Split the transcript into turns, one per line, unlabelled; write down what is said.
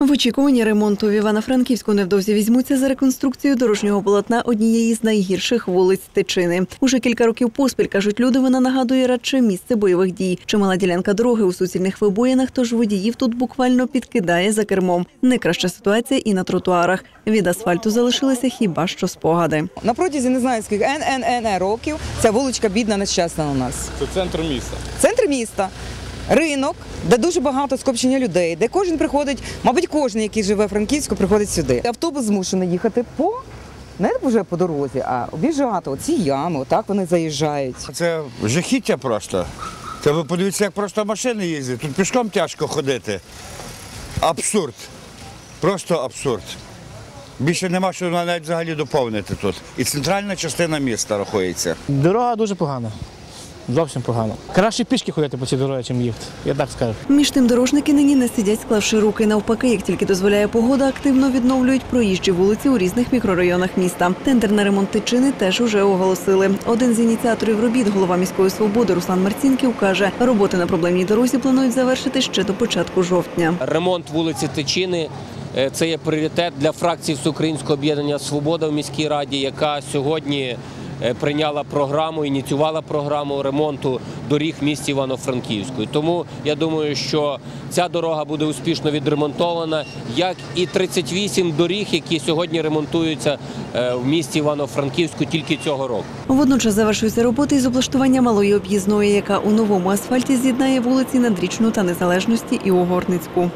В очікуванні ремонту в Івано-Франківську невдовзі візьмуться за реконструкцію дорожнього полотна однієї з найгірших вулиць Тичини. Уже кілька років поспіль кажуть люди. Вона нагадує радше місце бойових дій. Чимала ділянка дороги у суцільних вибоїнах, тож водіїв тут буквально підкидає за кермом. Не краща ситуація і на тротуарах. Від асфальту залишилися хіба що спогади.
На протязі не знаю скільки ННН років ця вуличка бідна нещасна у нас.
Це центр міста.
Центр міста, ринок, де дуже багато скупчення людей, де кожен приходить, мабуть, кожен, який живе в Франківську, приходить сюди. Автобус змушений їхати по не вже по дорозі, а об'їжджати оці ями, отак вони заїжджають.
Це жахіття просто. Та ви подивіться, як просто машини їздять. Тут пішком тяжко ходити. Абсурд. Просто абсурд. Більше нема що навіть взагалі доповнити тут. І центральна частина міста рахується.
Дорога дуже погана. Зовсім погана. Краще пішки ходити по цій дорозі, ніж їхати. Я так скажу.
Між тим дорожники нині не сидять, склавши руки. Навпаки, як тільки дозволяє погода, активно відновлюють проїжджі вулиці у різних мікрорайонах міста. Тендер на ремонт тичини теж уже оголосили. Один з ініціаторів робіт, голова міської свободи Руслан Марцінків, каже, роботи на проблемній дорозі планують завершити ще до початку жовтня.
Ремонт вулиці Тичини е, це є пріоритет для фракції Всеукраїнського об'єднання Свобода в міській раді, яка сьогодні прийняла програму, ініціювала програму ремонту доріг місті Івано-Франківську. І Тому я думаю, що ця дорога буде успішно відремонтована, як і 38 доріг, які сьогодні ремонтуються е, в місті Івано-Франківську тільки цього року.
Водночас завершуються роботи із облаштування малої об'їзної, яка у новому асфальті з'єднає вулиці Надрічну та Незалежності і Угорницьку.